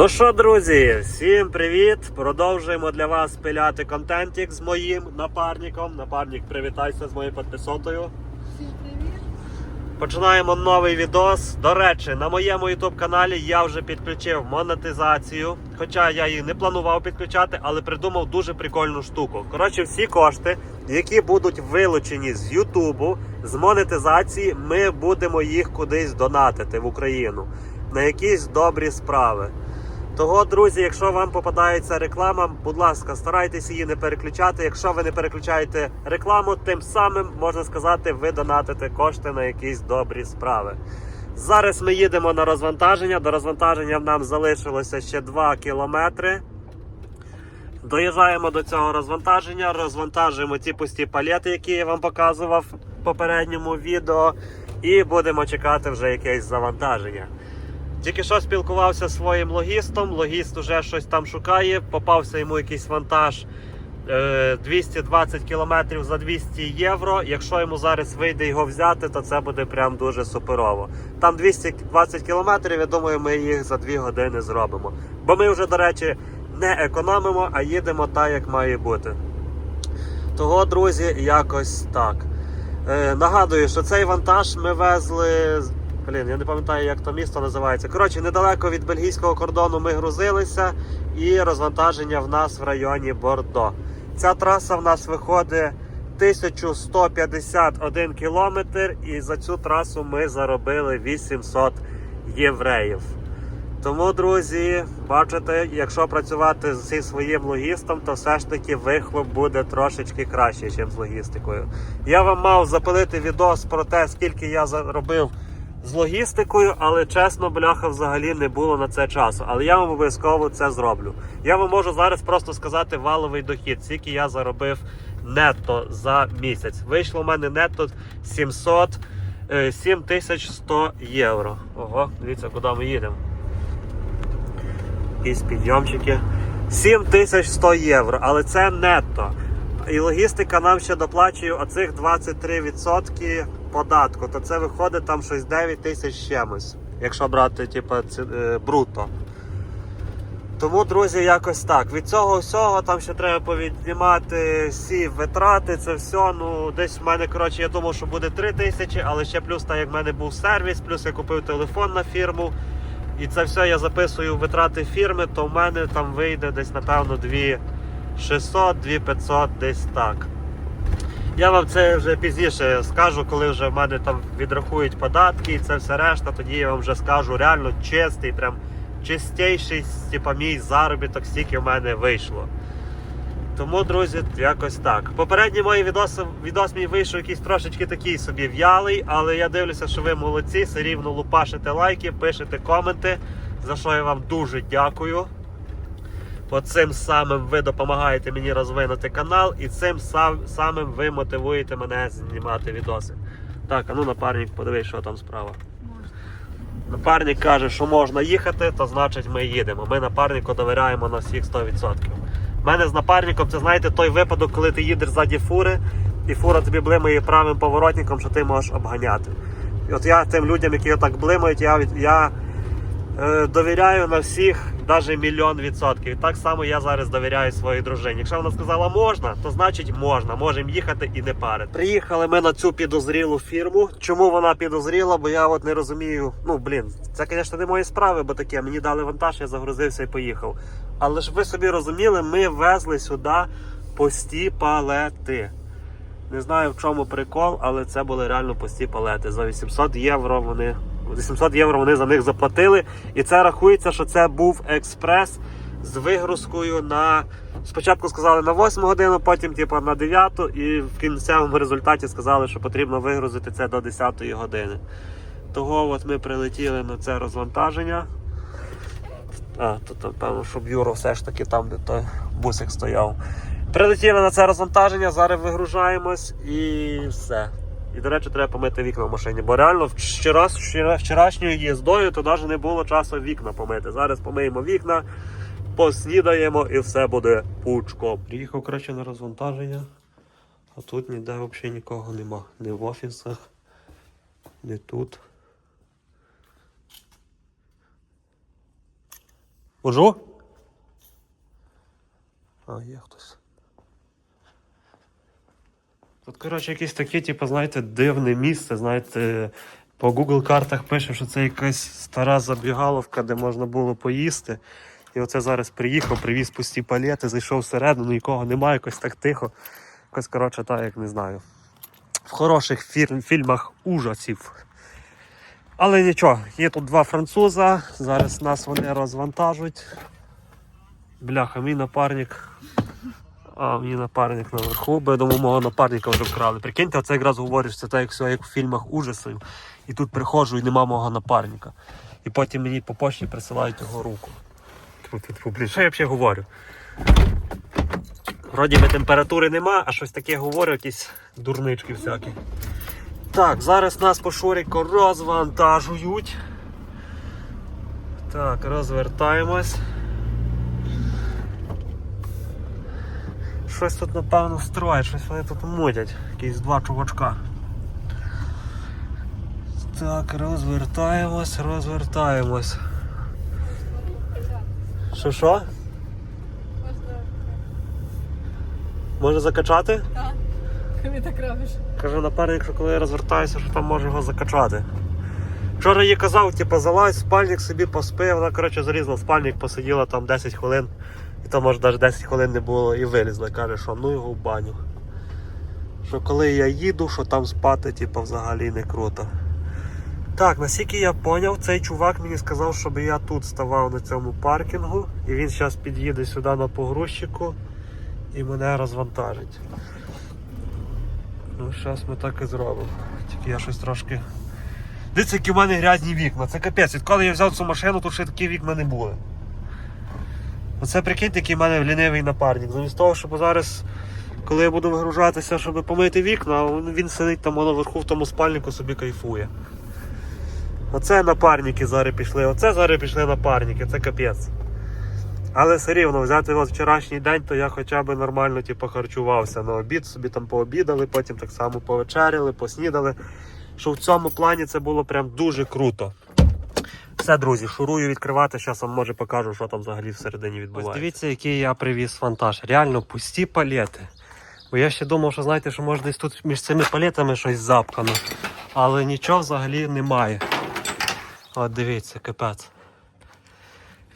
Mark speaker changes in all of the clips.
Speaker 1: Ну що, друзі, всім привіт! Продовжуємо для вас пиляти контентик з моїм напарником. Напарник, привітайся з моєю підписотою.
Speaker 2: Всім привіт!
Speaker 1: Починаємо новий відос. До речі, на моєму YouTube каналі я вже підключив монетизацію. Хоча я її не планував підключати, але придумав дуже прикольну штуку. Коротше, всі кошти, які будуть вилучені з YouTube, з монетизації, ми будемо їх кудись донатити в Україну на якісь добрі справи. Того, друзі, якщо вам попадається реклама, будь ласка, старайтеся її не переключати. Якщо ви не переключаєте рекламу, тим самим можна сказати, ви донатите кошти на якісь добрі справи. Зараз ми їдемо на розвантаження. До розвантаження нам залишилося ще 2 кілометри. Доїжджаємо до цього розвантаження, розвантажуємо ті пусті палети, які я вам показував в попередньому відео, і будемо чекати вже якесь завантаження. Тільки що спілкувався зі своїм логістом. Логіст уже щось там шукає. Попався йому якийсь вантаж е, 220 км за 200 євро. Якщо йому зараз вийде його взяти, то це буде прям дуже суперово. Там 220 км, я думаю, ми їх за 2 години зробимо. Бо ми вже, до речі, не економимо, а їдемо так, як має бути. Того, друзі, якось так. Е, нагадую, що цей вантаж ми везли. Блін, я не пам'ятаю, як то місто називається. Коротше, недалеко від бельгійського кордону ми грузилися, і розвантаження в нас в районі Бордо. Ця траса в нас виходить 1151 кілометр, і за цю трасу ми заробили 800 євреїв. Тому, друзі, бачите, якщо працювати зі своїм логістом, то все ж таки вихлоп буде трошечки краще, ніж з логістикою. Я вам мав запилити відос про те, скільки я заробив з логістикою, але чесно, бляха, взагалі не було на це часу. Але я вам обов'язково це зроблю. Я вам можу зараз просто сказати валовий дохід, скільки я заробив нетто за місяць. Вийшло в мене нетто 700, е, 7100 євро. Ого, дивіться, куди ми їдемо якісь підйомчики. 7100 євро, але це нетто. І логістика нам ще доплачує оцих 23% податку, то це виходить там щось 9 тисяч чимось, якщо брати типу, ці- е, бруто. Тому, друзі, якось так. Від цього всього там ще треба повіднімати всі витрати, це все. Ну, десь в мене, коротше, я думав, що буде 3 тисячі, але ще плюс, так як в мене був сервіс, плюс я купив телефон на фірму. І це все я записую в витрати фірми, то в мене там вийде десь, напевно, 2600, 2500, десь так. Я вам це вже пізніше скажу, коли вже в мене там відрахують податки і це все решта, тоді я вам вже скажу реально чистий, прям чистейший, типа мій заробіток, стільки в мене вийшло. Тому, друзі, якось так. Попередній мої відоси, відос мій вийшов якийсь трошечки такий собі в'ялий, але я дивлюся, що ви молодці, все рівно лупашите лайки, пишете коменти, за що я вам дуже дякую. По цим самим ви допомагаєте мені розвинути канал, і цим сам, самим ви мотивуєте мене знімати відоси. Так, а ну напарник, подивись, що там справа.
Speaker 2: Можна.
Speaker 1: Напарник каже, що можна їхати, то значить ми їдемо. Ми напарнику довіряємо на всіх 100%. У мене з напарником це знаєте той випадок, коли ти їдеш ззаді фури, і фура тобі блимає правим поворотником, що ти можеш обганяти. І от я тим людям, які отак блимають, я, я довіряю на всіх навіть мільйон відсотків. Так само я зараз довіряю своїй дружині. Якщо вона сказала можна, то значить можна. Можемо їхати і не парити. Приїхали ми на цю підозрілу фірму. Чому вона підозріла? Бо я от не розумію. Ну блін, це, звісно, не мої справи, бо таке. Мені дали вантаж, я загрузився і поїхав. Але ж ви собі розуміли, ми везли сюди пусті палети. Не знаю в чому прикол, але це були реально пусті палети. За 800 євро вони 800 євро вони за них заплатили. І це рахується, що це був експрес з вигрузкою на. Спочатку сказали на 8 годину, потім типу, на 9 і в кінцевому результаті сказали, що потрібно вигрузити це до 10 години. Того от ми прилетіли на це розвантаження. А, тут, напевно, щоб Юро все ж таки там, де той бусик стояв. Прилетіли на це розвантаження, зараз вигружаємось і все. І, до речі, треба помити вікна в машині, бо реально вчора, вчора, вчорашньою їздою то навіть не було часу вікна помити. Зараз помиємо вікна, поснідаємо і все буде пучком. Приїхав коротше, на розвантаження, а тут ніде взагалі нікого нема. Ні в офісах, ні тут. Можу? А, є хтось. Тут, коротше, якесь таке, типу, знаєте, дивне місце. Знаєте, по Google картах пише, що це якась стара забігаловка, де можна було поїсти. І оце зараз приїхав, привіз пусті палети, зайшов всередину, нікого немає, якось так тихо. Якось, коротше, так, як не знаю. В хороших фір- фільмах ужасів. Але нічого, є тут два француза, зараз нас вони розвантажують. Бляха, мій напарник. А, мій напарник наверху, бо я думаю, мого напарника вже вкрали. Прикиньте, оце якраз говориш, це так, як, все, як в фільмах ужасів. І тут приходжу і нема мого напарника. І потім мені по почті присилають його руку. Тут, тут, тут, блін, що я взагалі говорю? Вроді би температури нема, а щось таке говорю, якісь дурнички всякі. Так, зараз нас по шурику розвантажують. Так, розвертаємось. Щось тут, напевно, строять, щось вони тут мутять. Якісь два чувачка. Так, розвертаємось, розвертаємось. Що що? Може закачати?
Speaker 2: Так, ти так робиш.
Speaker 1: Каже напарник, що коли я розвертаюся, що там може його закачати. Вчора їй казав, типу, залазь спальник собі поспи, вона коротше залізла в спальник, посиділа там 10 хвилин, там може навіть 10 хвилин не було і вилізла. Каже, що ну його в баню. Що коли я їду, що там спати, типу, взагалі не круто. Так, наскільки я поняв, цей чувак мені сказав, щоб я тут ставав на цьому паркінгу, і він зараз під'їде сюди на погрузчику і мене розвантажить. Ну, зараз ми так і зробимо. Тільки я щось трошки. Дивіться, які в мене грязні вікна. Це капець. Відколи я взяв цю машину, тут ще такі вікна не були. Оце прикиньте, який в мене лінивий напарник. Замість того, щоб зараз, коли я буду вигружатися, щоб помити вікна, він- сидить там наверху в тому спальнику собі кайфує. Оце напарники зараз пішли, оце зараз пішли напарники, це капець. Але все рівно взяти от вчорашній день, то я хоча б нормально типу, харчувався на обід, собі там пообідали, потім так само повечеряли, поснідали. Що в цьому плані це було прям дуже круто. Все, друзі, шурую відкривати. Зараз вам може покажу, що там взагалі всередині відбувається. Ось дивіться, який я привіз вантаж. Реально пусті палети. Бо я ще думав, що знаєте, що може десь тут між цими палетами щось запкано. Але нічого взагалі немає. От дивіться, капець.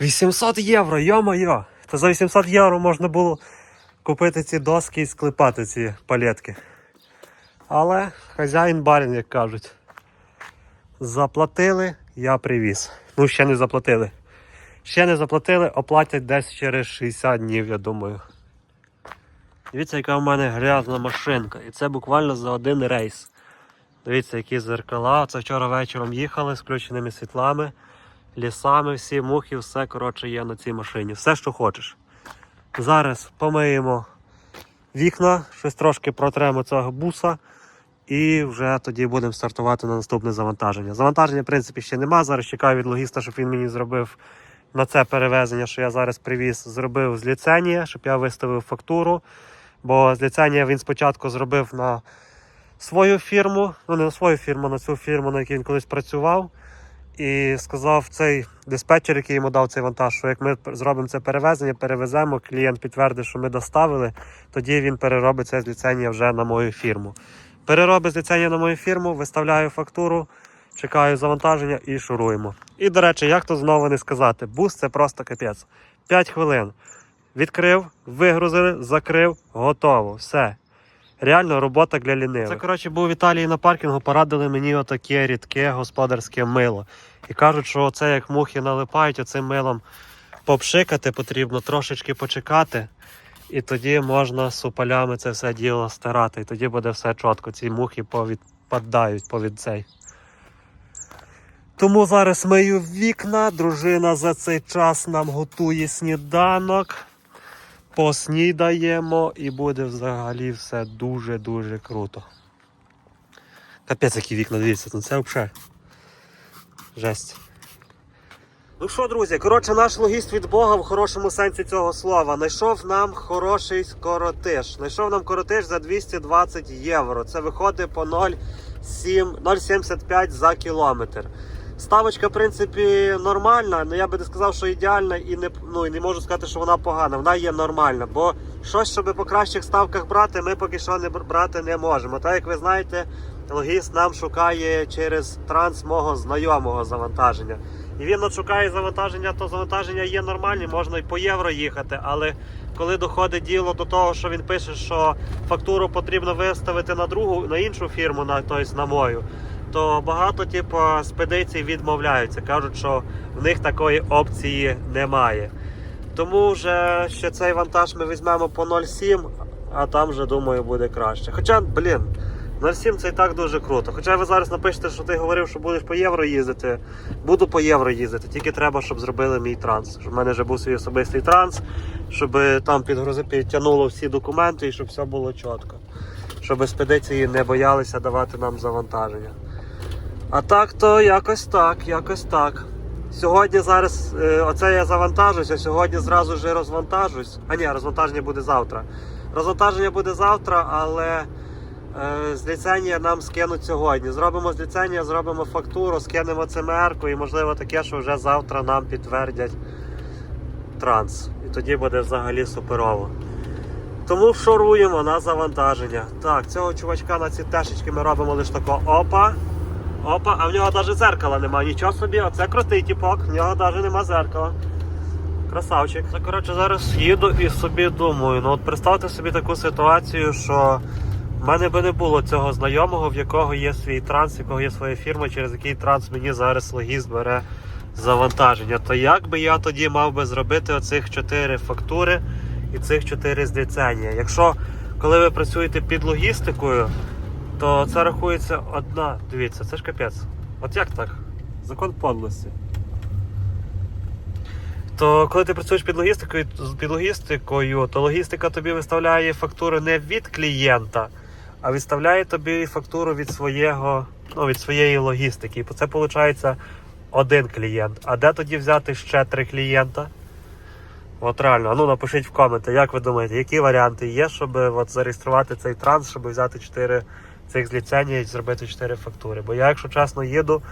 Speaker 1: 800 євро, йо-моє! Та за 800 євро можна було купити ці доски і склепати ці палетки. Але хазяїн барин, як кажуть. Заплатили, я привіз. Ну, ще не заплатили. Ще не заплатили, оплатять десь через 60 днів, я думаю. Дивіться, яка в мене грязна машинка. І це буквально за один рейс. Дивіться, які зеркала. Це вчора вечором їхали з включеними світлами лісами, всі мухи, все коротше є на цій машині. Все, що хочеш. Зараз помиємо вікна, щось трошки протремо цього буса, і вже тоді будемо стартувати на наступне завантаження. Завантаження, в принципі, ще нема. Зараз чекаю від логіста, щоб він мені зробив на це перевезення, що я зараз привіз, зробив з ліцензії, щоб я виставив фактуру. Бо з ліцензії він спочатку зробив на свою фірму, ну не на свою фірму, на цю фірму, на якій він колись працював. І сказав цей диспетчер, який йому дав цей вантаж, що як ми зробимо це перевезення, перевеземо, клієнт підтвердить, що ми доставили, тоді він переробить це з ліцензія вже на мою фірму. Переробить з на мою фірму, виставляю фактуру, чекаю завантаження і шуруємо. І, до речі, як то знову не сказати, бус це просто капець. 5 хвилин. Відкрив, вигрузили, закрив, готово. Все. Реально робота для лінивих. Це, коротше, був в Італії на паркінгу, порадили мені отаке рідке господарське мило. І кажуть, що це як мухи налипають, оцим милом попшикати потрібно, трошечки почекати. І тоді можна супалями це все діло стирати. І тоді буде все чітко. Ці мухи повідпадають повід цей. Тому зараз мию вікна. Дружина за цей час нам готує сніданок поснідаємо і буде взагалі все дуже-дуже круто. Капець, які вікна, дивіться, ну це взагалі. Жесть. Ну що, друзі, коротше, наш логіст від Бога в хорошому сенсі цього слова. Найшов нам хороший коротиш. Найшов нам коротиш за 220 євро. Це виходить по 0,7 0,75 за кілометр. Ставочка, в принципі, нормальна, але я би не сказав, що ідеальна, і не, ну, і не можу сказати, що вона погана. Вона є нормальна. Бо щось, щоб по кращих ставках брати, ми поки що не брати не можемо. Так як ви знаєте, логіст нам шукає через транс мого знайомого завантаження. І він от завантаження, то завантаження є нормальні, можна і по євро їхати, але коли доходить діло до того, що він пише, що фактуру потрібно виставити на другу, на іншу фірму, на, тобто на мою, то багато типу, спедицій відмовляються. Кажуть, що в них такої опції немає. Тому вже ще цей вантаж ми візьмемо по 0,7, а там вже думаю буде краще. Хоча, блін, 0,7 це і так дуже круто. Хоча ви зараз напишете, що ти говорив, що будеш по євро їздити. Буду по євро їздити, тільки треба, щоб зробили мій транс. Щоб в мене вже був свій особистий транс, щоб там підгрузи підтягнуло всі документи і щоб все було чітко. Щоб експедиції не боялися давати нам завантаження. А так то якось так, якось так. Сьогодні зараз е, оце я завантажуся, сьогодні зразу ж розвантажусь. А ні, розвантаження буде завтра. Розвантаження буде завтра, але з ліцензія нам скинуть сьогодні. Зробимо з ліцензія, зробимо фактуру, скинемо ЦМР-ку і можливо таке, що вже завтра нам підтвердять транс. І тоді буде взагалі суперово. Тому шоруємо на завантаження. Так, цього чувачка на ці тешечки ми робимо лише тако опа. Опа, а в нього навіть зеркала немає. Нічого собі, оце крутий тіпок, в нього навіть нема зеркала. Красавчик. Це коротше зараз їду і собі думаю. Ну от представте собі таку ситуацію, що в мене би не було цього знайомого, в якого є свій транс, в якого є своя фірма, через який транс мені зараз логіст бере завантаження. То як би я тоді мав би зробити оцих чотири фактури і цих чотири зліцення? Якщо коли ви працюєте під логістикою, то це рахується одна. Дивіться, це ж капець. От як так? Закон подлості. То коли ти працюєш під логістикою, під логістикою, то логістика тобі виставляє фактуру не від клієнта, а відставляє тобі фактуру від свого, ну, від своєї логістики. І це виходить один клієнт. А де тоді взяти ще три клієнта? От реально, ну напишіть в коменти, як ви думаєте, які варіанти є, щоб от зареєструвати цей транс, щоб взяти 4 цих з і зробити 4 фактури. Бо я, якщо чесно, їду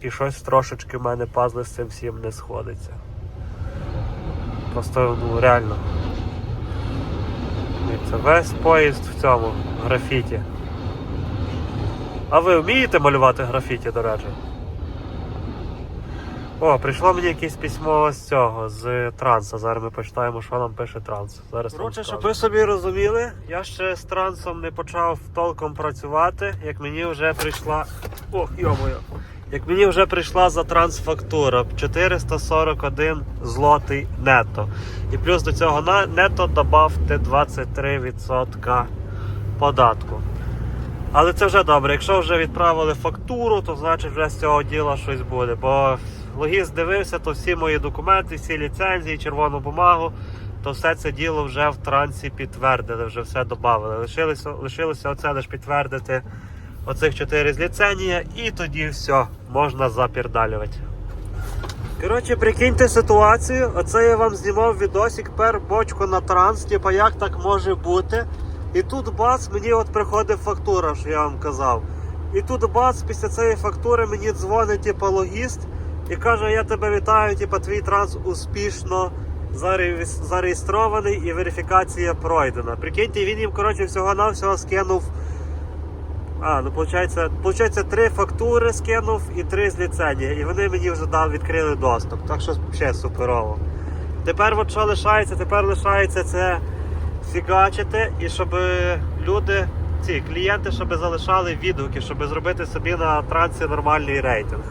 Speaker 1: і щось трошечки в мене пазли з цим всім не сходиться. Просто ну реально. Це весь поїзд в цьому графіті. А ви вмієте малювати графіті, до речі? О, прийшло мені якесь письмо з цього, з транса. Зараз ми почитаємо, що нам пише транс. Зараз Коротше, щоб ви собі розуміли, я ще з трансом не почав толком працювати, як мені вже прийшла. Ох, йомою. Як мені вже прийшла за трансфактура 441 злотий нетто. І плюс до цього на нетто добавте 23% податку. Але це вже добре. Якщо вже відправили фактуру, то значить вже з цього діла щось буде. Бо логіст дивився, то всі мої документи, всі ліцензії, червону бумагу, то все це діло вже в трансі підтвердили, вже все додали. Лишилося, лишилося оце лише підтвердити оцих чотири з ліцензія, і тоді все, можна запірдалювати. Коротше, прикиньте ситуацію. Оце я вам знімав відосик пер бочку на транс, типа як так може бути. І тут бац, мені от приходить фактура, що я вам казав. І тут бац, після цієї фактури мені дзвонить типа логіст і каже: Я тебе вітаю, типа твій транс успішно зареєс- зареєстрований і верифікація пройдена. Прикиньте, він їм коротше всього-навсього скинув. А, ну получається, получається три фактури скинув і три з ліцензії. І вони мені вже дав, відкрили доступ. Так що ще суперово. Тепер от що лишається? Тепер лишається це фігачити і щоб люди, ці клієнти, щоб залишали відгуки, щоб зробити собі на трансі нормальний рейтинг.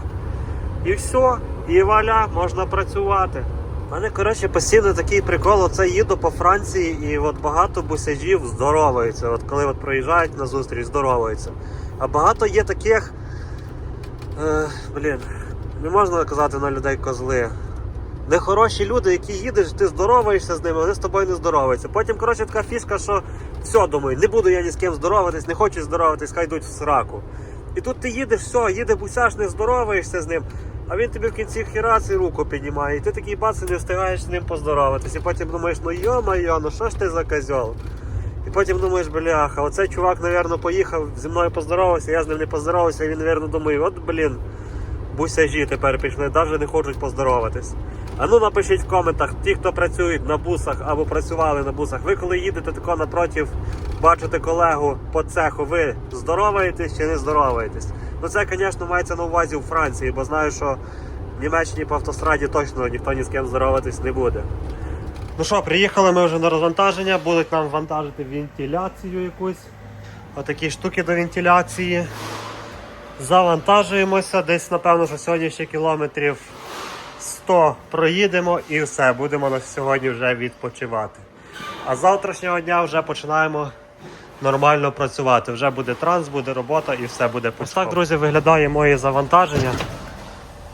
Speaker 1: І все, і валя, можна працювати. У мене, коротше, постійно такий прикол, оце їду по Франції і от багато бусяжів здороваються. От коли от проїжджають на зустріч, здороваються. А багато є таких. Е, блін, не можна казати на людей козли. Нехороші люди, які їдеш, ти здороваєшся з ними, вони з тобою не здороваються. Потім, коротше, така фішка, що все, думаю, не буду я ні з ким здороватись, не хочу здороватись, хай йдуть в сраку. І тут ти їдеш, все, їде бусяш, не здороваєшся з ним, а він тобі в кінці хірац і руку піднімає. І ти такий бац, і не встигаєш з ним поздороватись. І потім думаєш, ну йо-майо, ну що ж ти за козьол? І потім думаєш, бляха, оцей чувак, напевно, поїхав зі мною поздоровався, я з ним не поздоровався, і він, напевно, думає, от блін, бусяжі тепер пішли, навіть не хочуть поздороватись. А ну напишіть в коментах, ті, хто працюють на бусах або працювали на бусах, ви коли їдете тако напротив, бачите колегу по цеху, ви здороваєтесь чи не здороваєтесь? Ну це, звісно, мається на увазі у Франції, бо знаю, що в Німеччині по автостраді точно ніхто ні з ким здороватись не буде. Ну що, приїхали ми вже на розвантаження, будуть нам вантажити вентиляцію якусь. Отакі штуки до вентиляції. Завантажуємося. Десь, напевно, що сьогодні ще кілометрів 100 проїдемо і все, будемо на сьогодні вже відпочивати. А з завтрашнього дня вже починаємо нормально працювати. Вже буде транс, буде робота і все буде Ось так, друзі, виглядає моє завантаження.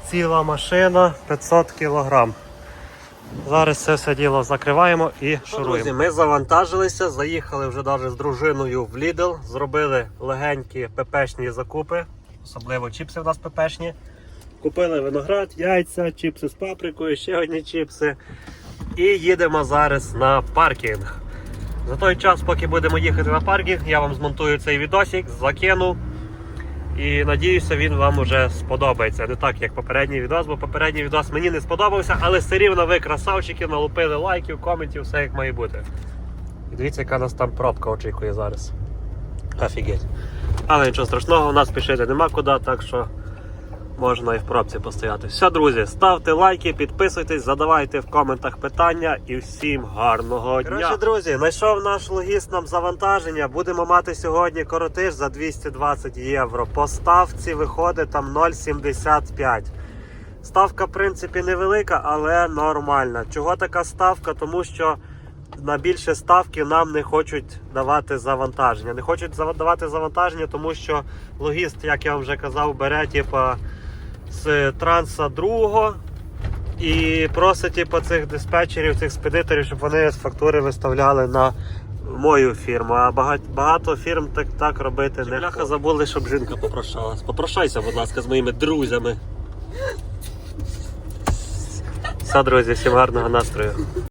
Speaker 1: Ціла машина 500 кілограм. Зараз це все діло закриваємо і шуруємо. Друзі, ми завантажилися, заїхали вже навіть з дружиною в Lidl, зробили легенькі ППшні закупи, особливо чіпси в нас ППшні. Купили виноград, яйця, чіпси з паприкою, ще одні чіпси. І їдемо зараз на паркінг. За той час, поки будемо їхати на паркінг, я вам змонтую цей відосик, закину. І надіюся, він вам уже сподобається. Не так, як попередній відос, бо попередній відос мені не сподобався, але все рівно ви красавчики, налупили лайків, коментів, все як має бути. І дивіться, яка нас там пробка очікує зараз. Офігеть. Але нічого страшного, у нас спішити нема куди, так що можна і в пробці постояти. Все, друзі, ставте лайки, підписуйтесь, задавайте в коментах питання і всім гарного дня. Коротше, друзі, знайшов наш логіст нам завантаження. Будемо мати сьогодні коротиш за 220 євро. По ставці виходить там 0,75. Ставка, в принципі, невелика, але нормальна. Чого така ставка? Тому що на більше ставки нам не хочуть давати завантаження. Не хочуть давати завантаження, тому що логіст, як я вам вже казав, бере типа, з транса другого і просить типу, цих диспетчерів, цих спедиторів, щоб вони з фактури виставляли на мою фірму. А багато, багато фірм так, так робити не Бляха забули, щоб жінка попрощалась. Попрощайся, будь ласка, з моїми друзями. Все, друзі, всім гарного настрою.